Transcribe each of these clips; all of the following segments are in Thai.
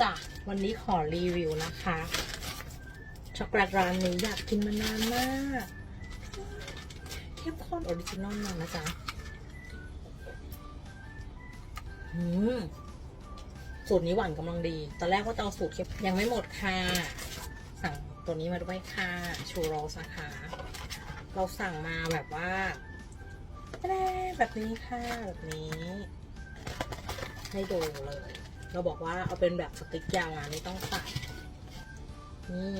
จ้ะวันนี้ขอรีวิวนะคะ ช็อกโกแลตร้านนี้อยากกินมานานมากเข้มข้นออริจินอลมากนะจ๊ะสูตรนี้หวานกำลังดี ตอนแรกว่าจะเอาสูตรเข้มยังไม่หมดค่ะ สั่งตัวนี้มาด้วยค่ะ ชูโรสนะคะ เราสั่งมาแบบว่าแด่แบบนี้ค่ะ แบบนี้ ให้ดูเลย เราบอกว่าเอาเป็นแบบสติ๊กยาวนะไม่ต้องตัดนี่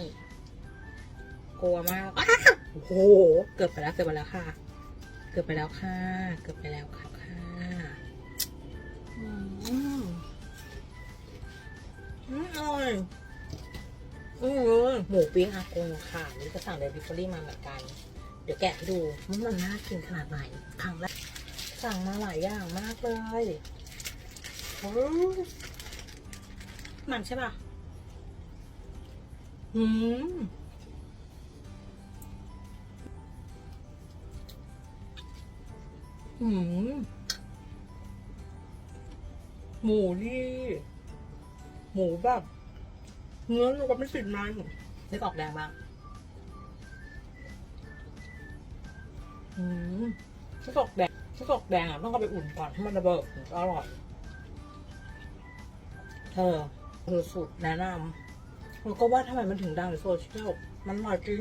กลัวมากโอ้โห เกือบไปแล้วเกือบไปแล้วค่ะ เกือบไปแล้วค่ะ เกือบไปแล้วค่ะค่ะอืมอืมอร่อยอืมหมูปิ้งอากงค่ะ นี่ก็สั่งเดลิเวอรี่มาเหมือนกัน เดี๋ยวแกะให้ดูมันน่ากินขนาดไหนครั้งแรกสั่งมาหลายอย่างมากเลยอ้มั มันใช่ป่ะอืมอืมหมูนี่หมูแบบเนื้อรวมไม่ติดมันนึกออกแดงบ้างอืมไส้กรอกแดงไส้กรอกแดงอะต้องเอาไปอุ่นก่อนให้มันระเบิดถึงจะอร่อย เธอ สูตรแนะนำแล้วก็ว่าทำไมมันถึงดังในโซเชียลมันอร่อยจริง